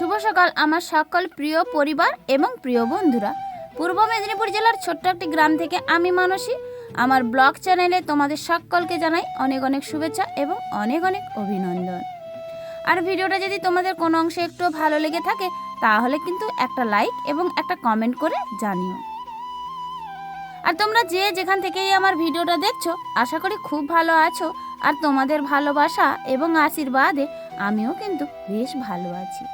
শুভ সকাল, আমার সকল প্রিয় পরিবার এবং প্রিয় বন্ধুরা। পূর্ব মেদিনীপুর জেলার ছোট্ট একটি গ্রাম থেকে আমি মানসী। আমার ব্লগ চ্যানেলে তোমাদের সকলকে জানাই অনেক অনেক শুভেচ্ছা এবং অনেক অনেক অভিনন্দন। আর ভিডিওটা যদি তোমাদের কোনো অংশে একটু ভালো লেগে থাকে, তাহলে কিন্তু একটা লাইক এবং একটা কমেন্ট করে জানিও। আর তোমরা যে যেখান থেকেই আমার ভিডিওটা দেখছ, আশা করি খুব ভালো আছো। আর তোমাদের ভালোবাসা এবং আশীর্বাদে আমিও কিন্তু বেশ ভালো আছি।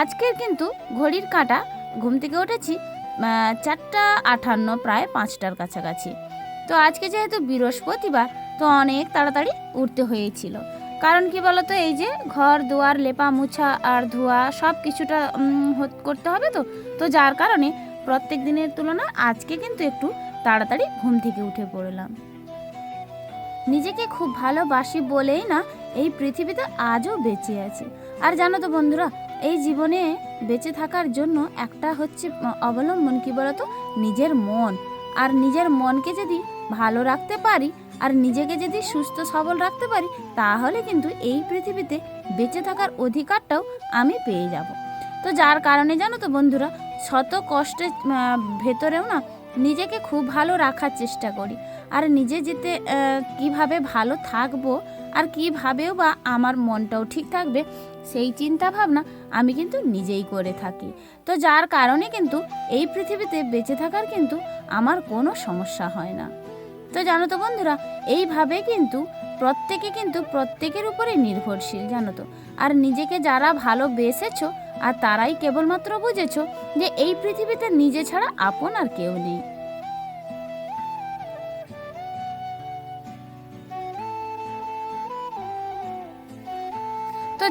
আজকের কিন্তু ঘড়ির কাঁটা, ঘুম থেকে উঠেছি চারটা আটান্ন প্রায় পাঁচটার কাছাকাছি। তো আজকে যেহেতু বৃহস্পতিবার, তো অনেক তাড়াতাড়ি উঠতে হয়েছিল। কারণ কি বলতো, এই যে ঘর, দুয়ার, লেপা, মুছা আর ধোয়া সব কিছুটা করতে হবে তো। তো যার কারণে প্রত্যেক দিনের তুলনায় আজকে কিন্তু একটু তাড়াতাড়ি ঘুম থেকে উঠে পড়লাম। নিজেকে খুব ভালোবাসি বলেই না, এই পৃথিবীতে আজও বেঁচে আছি। আর জানো তো বন্ধুরা এই জীবনে বেঁচে থাকার জন্য একটা হচ্ছে অবলম্বন কী বলতো? নিজের মন। আর নিজের মনকে যদি ভালো রাখতে পারি, আর নিজেকে যদি সুস্থ, সবল রাখতে পারি, তাহলে কিন্তু এই পৃথিবীতে বেঁচে থাকার অধিকারটাও আমি পেয়ে যাব। তো যার কারণে জানো তো বন্ধুরা, শত কষ্টের ভেতরেও না নিজেকে খুব ভালো রাখার চেষ্টা করি। আর নিজে যেতে কীভাবে ভালো থাকব আর কিভাবেও বা আমার মনটাও ঠিক থাকবে, সেই চিন্তা ভাবনা আমি কিন্তু নিজেই করে থাকি। তো যার কারণে কিন্তু এই পৃথিবীতে বেঁচে থাকার কিন্তু আমার কোনো সমস্যা হয় না। তো জানো তো বন্ধুরা, এইভাবে কিন্তু প্রত্যেকে কিন্তু প্রত্যেকের উপরে নির্ভরশীল, জানো তো। আর নিজেকে যারা ভালোবেসেছো আর তারাই কেবলমাত্র বুঝেছ যে এই পৃথিবীতে নিজে ছাড়া আপন আর কেউ নেই।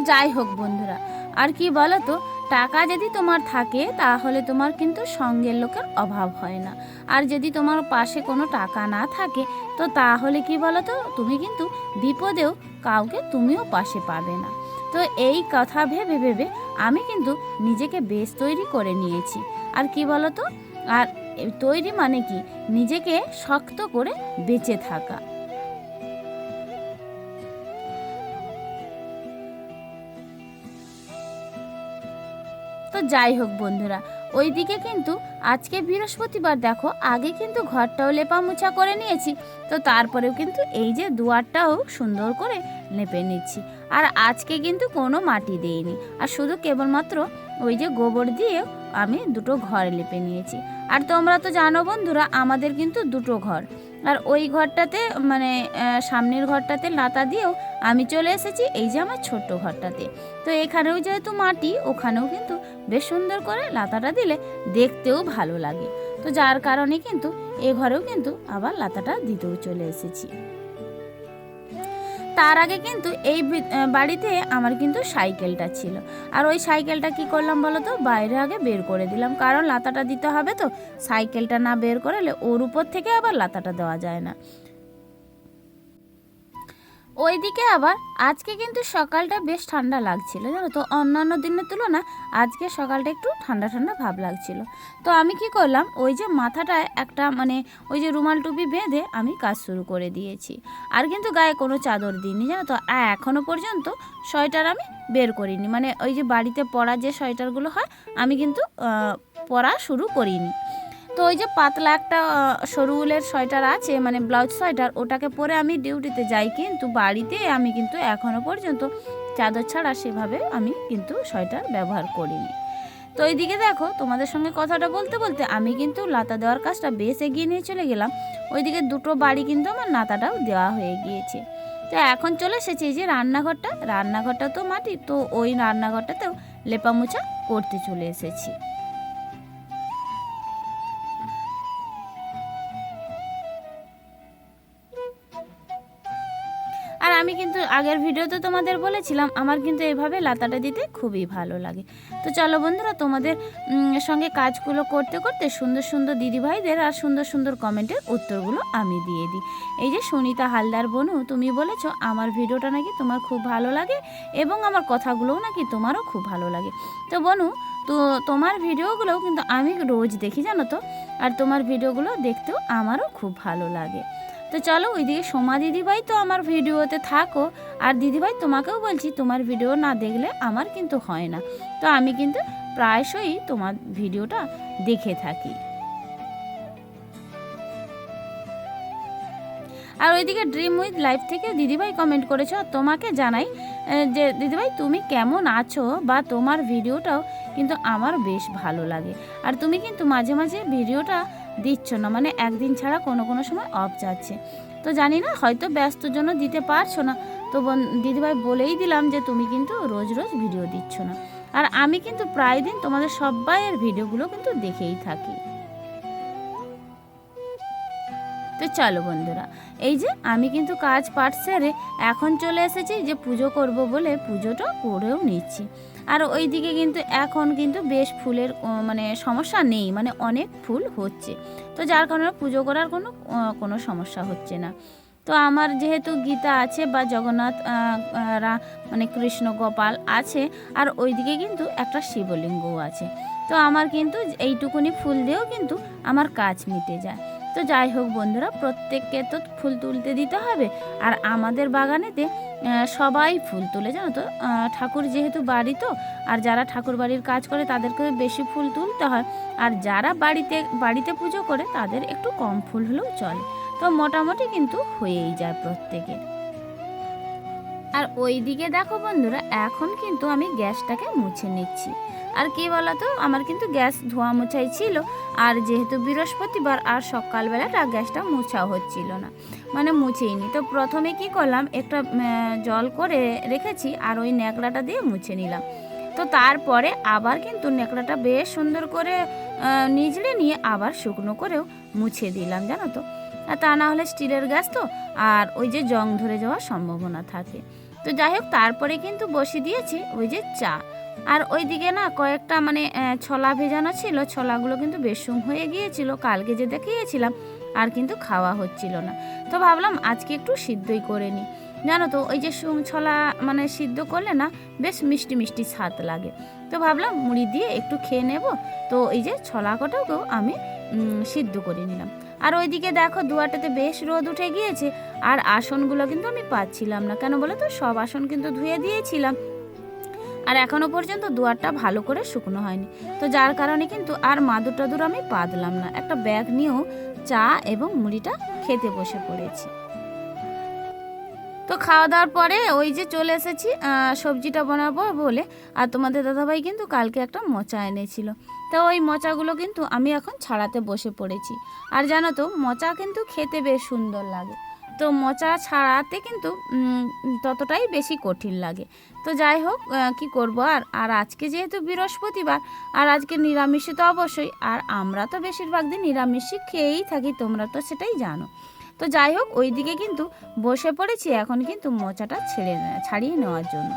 যাই হোক বন্ধুরা। আর কি বলো তো টাকা যদি তোমার থাকে, তাহলে তোমার কিন্তু সঙ্গের লোকের অভাব হয় না। আর যদি তোমার পাশে কোনো টাকা না থাকে, তো তাহলে কি বলো তো তুমি কিন্তু বিপদেও কাউকে তুমিও পাশে পাবে না। তো এই কথা ভেবে ভেবে আমি কিন্তু নিজেকে বেশ তৈরি করে নিয়েছি। আর কি বলো তো আর তৈরি মানে কি? নিজেকে শক্ত করে বেঁচে থাকা। যাই হোক বন্ধুরা, ওইদিকে কিন্তু আজকে বৃহস্পতিবার দেখো, আগে কিন্তু ঘরটাও লেপা মোছা করে নিয়েছি, তো তারপরেও কিন্তু এই যে দুয়ারটাও সুন্দর করে লেপে নিচ্ছি। আর আজকে কিন্তু কোনো মাটি দেইনি, আর শুধু কেবলমাত্র ওই যে গোবর দিয়ে আমি দুটো ঘর লেপে নিয়েছি। আর তোমরা তো জানো বন্ধুরা, আমাদের কিন্তু দুটো ঘর আর ওই ঘরটাতে মানে সামনের ঘরটাতে লাতা দিয়েও আমি চলে এসেছি, এই যে আমার ছোট্ট ঘরটাতে। তো এখানেও যেহেতু মাটি, ওখানেও কিন্তু বেশ সুন্দর করে লাতাটা দিলে দেখতেও ভালো লাগে। তো যার কারণে কিন্তু এ ঘরেও কিন্তু আবার লাতাটা দিতেও চলে এসেছি। তার আগে কিন্তু এই বাড়িতে আমার কিন্তু সাইকেলটা ছিল। আর ওই সাইকেলটা কি করলাম বলো তো? বাইরে আগে বের করে দিলাম। কারণ লাতাটা দিতে হবে তো। সাইকেলটা না বের করালে ওর উপর থেকে আবার লাতাটা দেওয়া যায় না। ওইদিকে আবার আজকে কিন্তু সকালটা বেশ ঠান্ডা লাগছিল, জানো তো? অন্যান্য দিনের তুলনায় আজকে সকালটা একটু ঠান্ডা ঠান্ডা ভাব লাগছিল। তো আমি কি করলাম, ওই যে মাথাটায় একটা মানে ওই যে রুমাল টুপি বেঁধে আমি কাজ শুরু করে দিয়েছি। আর কিন্তু গায়ে কোনো চাদর দিইনি, জানো তো? আর এখনও পর্যন্ত সোয়েটার আমি বের করিনি। মানে ওই যে বাড়িতে পরা যে সোয়েটারগুলো হয়, আমি কিন্তু পরা শুরু করিনি। তো ওই যে পাতলা একটা সরু উলের সোয়েটার আছে মানে ব্লাউজ সোয়েটার, ওটাকে পরে আমি ডিউটিতে যাই কিন্তু বাড়িতে আমি কিন্তু এখনও পর্যন্ত চাদর ছাড়া সেভাবে আমি কিন্তু সোয়েটার ব্যবহার করিনি। তো এইদিকে দেখো, তোমাদের সঙ্গে কথাটা বলতে বলতে আমি কিন্তু লাতা দেওয়ার কাজটা বেশ এগিয়ে নিয়ে চলে গেলাম। ওইদিকে দুটো বাড়ি কিন্তু আমার নাতাটাও দেওয়া হয়ে গিয়েছে। তো এখন চলে এসেছে এই যে রান্নাঘরটা রান্নাঘরটা তো মাটি, তো ওই রান্নাঘরটাতেও লেপা মোছা করতে চলে এসেছি। আমি কিন্তু আগের ভিডিওতে তোমাদের বলেছিলাম, আমার কিন্তু এভাবে লাতাটা দিতে খুবই ভালো লাগে। তো চলো বন্ধুরা, তোমাদের সঙ্গে কাজগুলো করতে করতে সুন্দর সুন্দর দিদিভাইদের আর সুন্দর সুন্দর কমেন্টের উত্তরগুলো আমি দিয়ে দিই। এই যে সুনিতা হালদার বনু, তুমি বলেছ আমার ভিডিওটা নাকি তোমার খুব ভালো লাগে এবং আমার কথাগুলোও নাকি তোমারও খুব ভালো লাগে। তো বনু, তো তোমার ভিডিওগুলোও কিন্তু আমি রোজ দেখি, জানো তো? আর তোমার ভিডিওগুলো দেখতেও আমারও খুব ভালো লাগে। তো চলো ওইদিকে সোমা দিদিভাই তো আমার ভিডিওতে থাকো। আর দিদিভাই, তোমাকেও বলছি, তোমার ভিডিও না দেখলে আমার কিন্তু হয় না। তো আমি কিন্তু প্রায়শই তোমার ভিডিওটা দেখে থাকি। আর ওইদিকে ড্রিম উইথ লাইফ থেকে দিদিভাই কমেন্ট করেছ, তোমাকে জানাই যে দিদিভাই, তুমি কেমন আছো? বা তোমার ভিডিওটাও কিন্তু আমার বেশ ভালো লাগে। আর তুমি কিন্তু মাঝে মাঝে ভিডিওটা দিচ্ছ না। মানে একদিন ছাড়া কোনো কোনো সময় অফ যাচ্ছে। তো জানি না, হয়তো ব্যস্ত জন্য দিতে পারছ না। তো দিদিভাই বলেই দিলাম যে তুমি কিন্তু রোজ রোজ ভিডিও দিচ্ছ না। আর আমি কিন্তু প্রায় দিন তোমাদের সবাইয়ের ভিডিওগুলো কিন্তু দেখেই থাকি। তো চলো বন্ধুরা, এই যে আমি কিন্তু কাজ পাট সেরে এখন চলে এসেছি যে পুজো করব বলে পুজোটা করেও নিচ্ছি। আর ওইদিকে কিন্তু এখন কিন্তু বেশ ফুলের মানে সমস্যা নেই মানে অনেক ফুল হচ্ছে। তো যার কারণে পুজো করার কোনো কোনো সমস্যা হচ্ছে না। তো আমার যেহেতু গীতা আছে বা জগন্নাথ মানে কৃষ্ণ গোপাল আছে, আর ওইদিকে কিন্তু একটা শিবলিঙ্গও আছে। তো আমার কিন্তু এইটুকুনি ফুল দিয়েও কিন্তু আমার কাজ মিটে যায়। তো যাই হোক বন্ধুরা, প্রত্যেককে তো ফুল তুলতে দিতে হবে। আর আমাদের বাগানেতে সবাই ফুল তুলে, জানো তো? ঠাকুর যেহেতু বাড়ি তো, আর যারা ঠাকুর বাড়ির কাজ করে তাদেরকে বেশি ফুল তুলতে হয়। আর যারা বাড়িতে বাড়িতে পুজো করে তাদের একটু কম ফুল হলেও চলে। তো মোটামুটি কিন্তু হয়েই যায় প্রত্যেকে আর ওইদিকে দেখো বন্ধুরা, এখন কিন্তু আমি গ্যাসটাকে মুছে নিচ্ছি। আর কি বলতো, আমার কিন্তু গ্যাস ধোয়া মোছাই ছিল, আর যেহেতু বৃহস্পতিবার, আর সকালবেলাটা গ্যাসটা মোছা হচ্ছিল না। মানে মুছেইনি। তো প্রথমে কি করলাম, একটা জল করে রেখেছি, আর ওই ন্যাকড়াটা দিয়ে মুছে নিলাম। তো তারপরে আবার কিন্তু ন্যাকড়াটা বেশ সুন্দর করে নিজড়ে নিয়ে আবার শুকনো করেও মুছে দিলাম, জানো তো। আর তা না হলে স্টিলের গ্যাস তো, আর ওই যে জং ধরে যাওয়ার সম্ভাবনা থাকে। তো যাই হোক, তারপরে কিন্তু বসিয়ে দিয়েছি ওই যে চা। আর ওইদিকে না কয়েকটা মানে ছোলা ভেজানো ছিল, ছোলাগুলো কিন্তু বেসুম হয়ে গিয়েছিল, কালকে যে দেখিয়েছিলাম, আর কিন্তু খাওয়া হচ্ছিল না। তো ভাবলাম আজকে একটু সিদ্ধই করে নিই। জানো তো, ওই যে সুম ছলা মানে সিদ্ধ করলে না বেশ মিষ্টি মিষ্টি স্বাদ লাগে। তো ভাবলাম মুড়ি দিয়ে একটু খেয়ে নেব, তো এই যে ছলা কটাকেও আমি সিদ্ধ করে নিলাম। আর ওইদিকে দেখো দুয়ারটাতে বেশ রোদ উঠে গিয়েছে, আর আসনগুলো কিন্তু আমি পাচ্ছিলাম না। কেন বলো তো? সব আসন কিন্তু ধুয়ে দিয়েছিলাম। আর এখনও পর্যন্ত দুয়ারটা ভালো করে শুকনো হয়নি। তো যার কারণে কিন্তু আর মাদুর টাদুর আমি পাতলাম না। একটা ব্যাগ নিয়েও চা এবং মুড়িটা খেতে বসে পড়েছি। তো খাওয়া দাওয়ার পরে ওই যে চলে এসেছি সবজিটা বানাবো বলে। আর তোমাদের দাদাভাই কিন্তু কালকে একটা মোচা এনেছিল। তো ওই মোচাগুলো কিন্তু আমি এখন ছাড়াতে বসে পড়েছি। আর জানো তো, মোচা কিন্তু খেতে বেশ সুন্দর লাগে। তো মোচা ছাড়াতে কিন্তু ততটাই বেশি কঠিন লাগে। তো যাই হোক কি করব আর আর আজকে যেহেতু বৃহস্পতিবার, আর আজকে নিরামিষে তো অবশ্যই, আর আমরা তো বেশিরভাগ দিন নিরামিষই খেয়েই থাকি, তোমরা তো সেটাই জানো। তো যাই হোক ওই দিকে কিন্তু বসে পড়েছি এখন কিন্তু মোচাটা ছেড়ে ছাড়িয়ে নেওয়ার জন্য।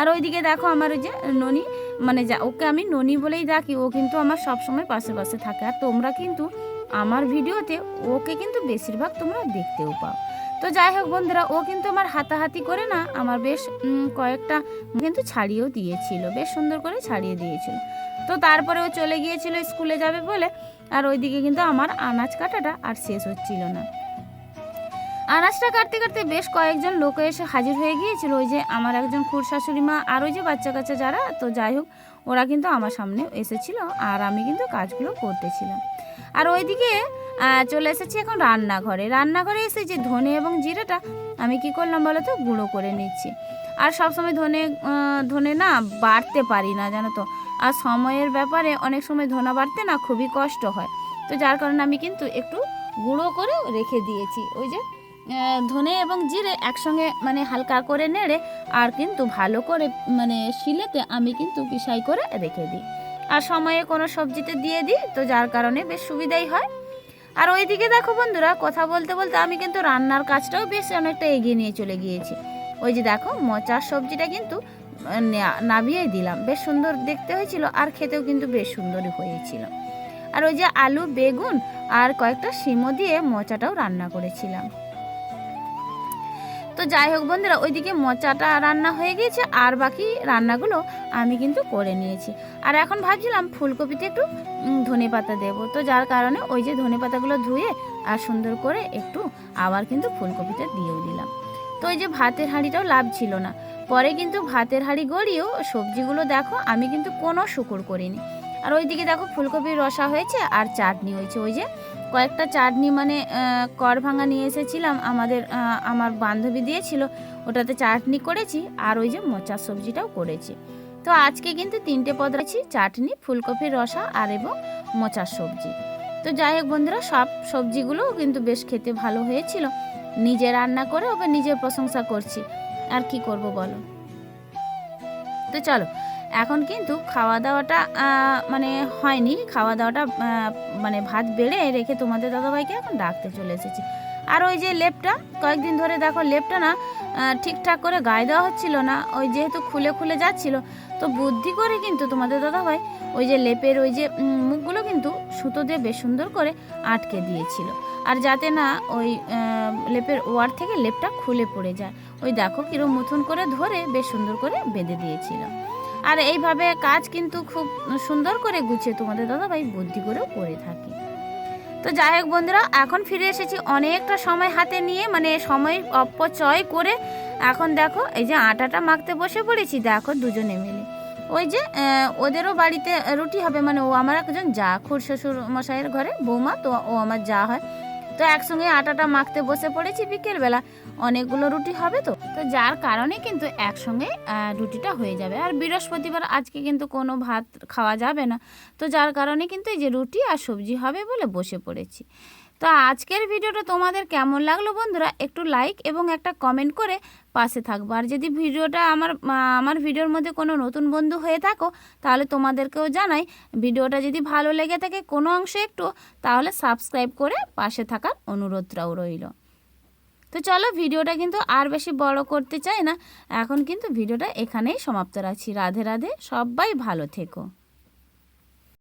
আর ওইদিকে দেখো আমার ওই যে ননি মানে যা, ওকে আমি ননি বলেই ডাকি, ও কিন্তু আমার সবসময় পাশে পাশে থাকে। আর তোমরা কিন্তু আমার ভিডিওতে ওকে কিন্তু বেশিরভাগ তোমরা দেখতেও পাও। তো যাই হোক বন্ধুরা, ও কিন্তু আমার হাতাহাতি করে না, আমার বেশ কয়েকটা কিন্তু ছাড়িয়েও দিয়েছিল, বেশ সুন্দর করে ছাড়িয়ে দিয়েছিল। তো তারপরে ও চলে গিয়েছিল স্কুলে যাবে বলে, আর ওইদিকে কিন্তু আমার আনাজ কাটাটা আর শেষ হচ্ছিল না। আনাজটা কাটতে কাটতে বেশ কয়েকজন লোক এসে হাজির হয়ে গিয়েছিল। ওই যে আমার একজন খুড় শাশুড়ি মা আর ওই যে বাচ্চা কাচ্চা যারা, তো যাই হোক, ওরা কিন্তু আমার সামনে এসেছিল আর আমি কিন্তু কাজগুলো করতেছিলাম। আর ওইদিকে চলে এসেছি এখন রান্নাঘরে। রান্নাঘরে এসে যে ধনে এবং জিরাটা, আমি কি করলাম বলো তো? গুঁড়ো করে নিচ্ছি। আর সবসময় ধনে ধনে না বাড়তে পারি না, জানো তো? আর সময়ের ব্যাপারে অনেক সময় ধনা বাড়তে না খুবই কষ্ট হয়। তো যার কারণে আমি কিন্তু একটু গুঁড়ো করে রেখে দিয়েছি। ওই যে ধনে এবং জিরে একসঙ্গে মানে হালকা করে নেড়ে আর কিন্তু ভালো করে মানে শিলেতে আমি কিন্তু পিসাই করে রেখে দিই। আর সময়ে কোনো সবজিতে দিয়ে দিই তো যার কারণে বেশ সুবিধাই হয়। আর ওইদিকে দেখো বন্ধুরা কথা বলতে বলতে আমি কিন্তু রান্নার কাজটাও বেশ অনেকটা এগিয়ে নিয়ে চলে গিয়েছি। ওই যে দেখো মোচার সবজিটা কিন্তু আহ, না- নামিয়েই দিলাম। বেশ সুন্দর দেখতে হয়েছিল আর খেতেও কিন্তু বেশ সুন্দরই হয়েছিল। আর ওই যে আলু বেগুন আর কয়েকটা শিমও দিয়ে মোচাটাও রান্না করেছিলাম। তো যাই হোক বন্ধুরা, ওইদিকে মোচাটা রান্না হয়ে গিয়েছে, আর বাকি রান্নাগুলো আমি কিন্তু করে নিয়েছি। আর এখন ভাবছিলাম ফুলকপিতে একটু ধনে পাতা দেবো। তো যার কারণে ওই যে ধনে পাতাগুলো ধুয়ে আর সুন্দর করে একটু আবার কিন্তু ফুলকপিটা দিয়েও দিলাম। তো ওই যে ভাতের হাঁড়িটাও লাভ ছিল না। পরে কিন্তু ভাতের হাঁড়ি গড়িয়েও সবজিগুলো দেখো, আমি কিন্তু কোনো শুকুর করিনি। আর ওইদিকে দেখো ফুলকপির রসা হয়েছে আর চাটনি হয়েছে। ওই যে কয়েকটা চাটনি মানে কর ভাঙা নিয়ে এসেছিলাম। আমাদের আমার বান্ধবী দিয়েছিল। ওটাতে চাটনি করেছি আর ওই যে মোচার সবজিটাও করেছি। তো আজকে কিন্তু তিনটে পদ আছে চাটনি, ফুলকপির রসা আর এবং মোচার সবজি। তো যাই হোক বন্ধুরা, সব সবজিগুলো কিন্তু বেশ খেতে ভালো হয়েছিল। নিজে রান্না করে ওকে নিজের প্রশংসা করছি। আর কি করব বলো? তো চলো এখন কিন্তু খাওয়া দাওয়াটা মানে হয়নি। খাওয়া দাওয়াটা মানে ভাত বেড়ে রেখে তোমাদের দাদাভাইকে এখন ডাকতে চলে এসেছি। আর ওই যে লেপটা, কয়েকদিন ধরে দেখো লেপটা না ঠিকঠাক করে গায়ে দেওয়া হচ্ছিল না, ওই যেহেতু খুলে খুলে যাচ্ছিল, তো বুদ্ধি করে কিন্তু তোমাদের দাদাভাই ওই যে লেপের ওই যে মুখগুলো কিন্তু সুতো দিয়ে বেশ সুন্দর করে আটকে দিয়েছিল। আর যাতে না ওই লেপের ওয়ার থেকে লেপটা খুলে পড়ে যায়। ওই দেখো কিরম মুথুন করে ধরে বেশ সুন্দর করে বেঁধে দিয়েছিল। আর এইভাবে কাজ কিন্তু খুব সুন্দর করে গুছিয়ে তোমাদের দাদাভাই বুদ্ধি করেও করে থাকি। তো যাই হোক বন্ধুরা, এখন ফিরে এসেছি অনেকটা সময় হাতে নিয়ে মানে সময় অপচয় করে। এখন দেখো, এই যে আটাটা মাখতে বসে পড়েছি, দেখো দুজনে মিলে। ওই যে ওদেরও বাড়িতে রুটি হবে মানে ও আমার একজন যা খুর শ্বশুর মশাইয়ের ঘরে, বৌমা, তো ও আমার যা হয়। তো একসঙ্গে আটাটা মাখতে বসে পড়েছি বিকেলবেলা। অনেকগুলো রুটি হবে তো। তো যার কারণে কিন্তু একসঙ্গে রুটিটা হয়ে যাবে। আর বৃহস্পতিবার আজকে কিন্তু কোনো ভাত খাওয়া যাবে না। তো যার কারণে কিন্তু এই যে রুটি আর সবজি হবে বলে বসে পড়েছি। তো আজকের ভিডিওটা তোমাদের কেমন লাগল বন্ধুরা? একটু লাইক এবং একটা কমেন্ট করে পাশে থাকব। আর যদি ভিডিওটা আমার আমার ভিডিওর মধ্যে কোনো নতুন বন্ধু হয়ে থাকো, তাহলে তোমাদেরকেও জানাই, ভিডিওটা যদি ভালো লেগে থাকে কোনো অংশে একটু, তাহলে সাবস্ক্রাইব করে পাশে থাকার অনুরোধটাও রইল। তো চলো ভিডিওটা কিন্তু আর বেশি বড় করতে চাই না। এখন কিন্তু ভিডিওটা এখানেই সমাপ্ত রাখছি। রাধে রাধে, সবাই ভালো থেকো।